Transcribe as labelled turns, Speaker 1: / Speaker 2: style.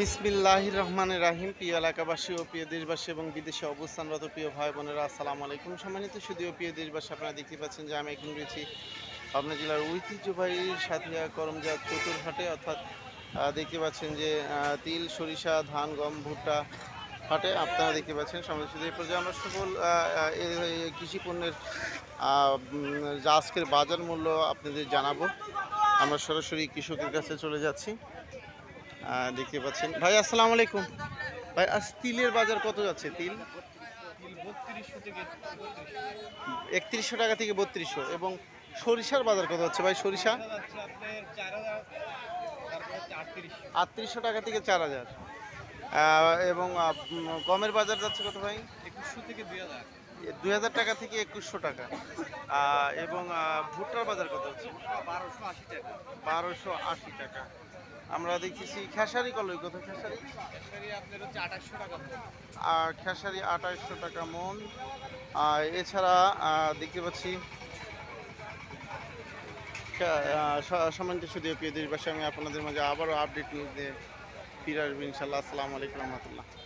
Speaker 1: বিসমিল্লাহ রহমান রাহিম। প্রিয় এলাকাবাসী ও প্রিয় দেশবাসী এবং বিদেশে অবস্থানরত প্রিয় ভাই বোনেরা, আসসালামু আলাইকুম। সম্মানিত শুধু প্রিয় দেশবাসী, আপনারা দেখতে পাচ্ছেন যে আমি এখন রয়েছি পাবনা জেলার ঐতিহ্যবাহী সাথিয়া করমজাত চতুর্হাটে। অর্থাৎ দেখতে পাচ্ছেন যে তিল, সরিষা, ধান, গম, ভুট্টা হাটে আপনারা দেখতে পাচ্ছেন সমাজ শুধু এই পর্যায়ে আমরা সকল কৃষি পণ্যের আজকের বাজার মূল্য আপনাদের জানাব। আমরা সরাসরি কৃষকের কাছে চলে যাচ্ছি। দেখতে পাচ্ছেন। ভাই, আসসালামু আলাইকুম। ভাই, আজ তিলের বাজার কত যাচ্ছে তিল? একত্রিশশো টাকা থেকে বত্রিশশো। এবং সরিষার বাজার কত হচ্ছে ভাই, সরিষা? আটত্রিশশো টাকা থেকে চার হাজার। এবং গমের বাজার যাচ্ছে কত ভাই? একুশশো থেকে দুই হাজার টাকা থেকে একুশশো টাকা। আহ, এবং ভুট্টার বাজার কত হচ্ছে? বারোশো আশি টাকা। আমরা দেখতেছি খেসারি কলই কত খেসারি? আপনার হচ্ছে আঠাশশো টাকা আর খেসারি আঠাইশশো টাকা মন। আর এছাড়া দেখতে পাচ্ছি খে- আহ, স- সম্মানিত সুদীয় প্রিয় দেশবাসী আমি আপনাদের মাঝে আবারও আপডেট নিয়ে দিয়ে ফিরে আসব ইনশাল্লাহ আসসালামু আলাইকুম রহমতুল্লাহ।